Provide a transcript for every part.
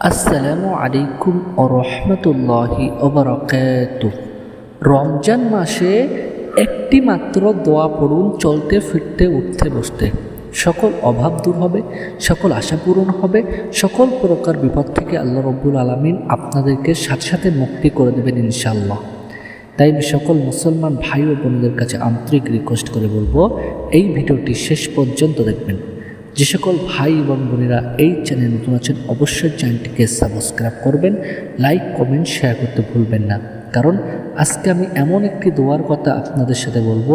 আসসালামু আলাইকুম ও রহমতুল্লাহি ওবরাকাত রমজান মাসে একটি মাত্র দোয়া পড়ুন, চলতে, ফিরতে, উঠতে, বসতে। সকল অভাব দূর হবে, সকল আশা পূরণ হবে, সকল প্রকার বিপদ থেকে আল্লাহ রব্বুল আলমিন আপনাদেরকে সাথে সাথে মুক্তি করে দেবেন ইনশাল্লাহ তাই আমি সকল মুসলমান ভাই ও বোনদের কাছে আন্তরিক রিকোয়েস্ট করে বলব, এই ভিডিওটি শেষ পর্যন্ত দেখবেন। যে সকল ভাই এবং বোনেরা এই চ্যানেল নতুন আছেন, অবশ্যই চ্যানেলটিকে সাবস্ক্রাইব করবেন লাইক কমেন্ট শেয়ার করতে ভুলবেন না। কারণ আজকে আমি এমন একটি দোয়ার কথা আপনাদের সাথে বলব,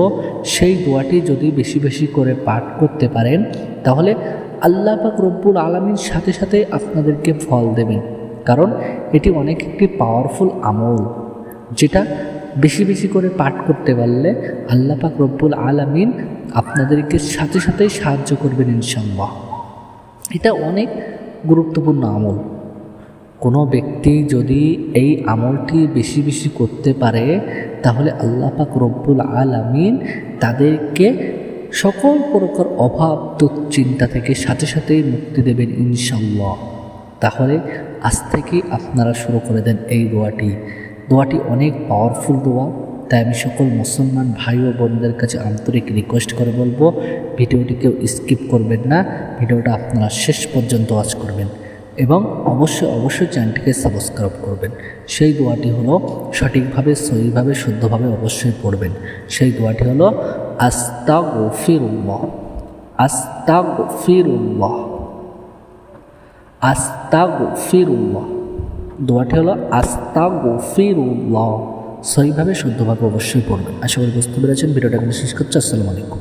সেই দোয়াটি যদি বেশি বেশি করে পাঠ করতে পারেন, তাহলে আল্লাহ পাক রব্বুল আলমীর সাথে সাথে আপনাদেরকে ফল দেবেন। কারণ এটি অনেক একটি পাওয়ারফুল আমল, যেটা বেশি বেশি করে পাঠ করতে পারলে আল্লাহ পাক রব্বুল আলামিন আপনাদেরকে সাথে সাথেই সাহায্য করবেন ইনশাল্লাহ এটা অনেক গুরুত্বপূর্ণ আমল। কোনো ব্যক্তি যদি এই আমলটি বেশি বেশি করতে পারে, তাহলে আল্লাহ পাক রব্বুল আলামিন তাদেরকে সকল প্রকার অভাব, দুশ্চিন্তা থেকে সাথে সাথেই মুক্তি দেবেন ইনশাল্লাহ তাহলে আজ থেকেই আপনারা শুরু করে দেন এই দোয়াটি। দোয়াটি অনেক পাওয়ারফুল দোয়া। তাই আমি সকল মুসলমান ভাই ও বোনদের কাছে আন্তরিক রিকোয়েস্ট করে বলব, ভিডিওটি কেউ স্কিপ করবেন না। ভিডিওটা আপনারা শেষ পর্যন্ত ওয়াচ করবেন এবং অবশ্যই অবশ্যই চ্যানেলটিকে সাবস্ক্রাইব করবেন। সেই দোয়াটি হলো সঠিকভাবে, সহিভাবে, শুদ্ধভাবে অবশ্যই পড়বেন। সেই দোয়াটি হলো আস্তা গফিরুল্লাহ আস্তা গফিরুল্লাহ আস্তা গফিরুল্লাহ দোয়াটি হলো আস্তা গফিরুল্লাহ সহিভাবে শুদ্ধভাবে অবশ্যই পড়বেন। আশা করি বুঝতে পেরেছেন। ভিডিওটা শেষ করছি। আসসালামু আলাইকুম।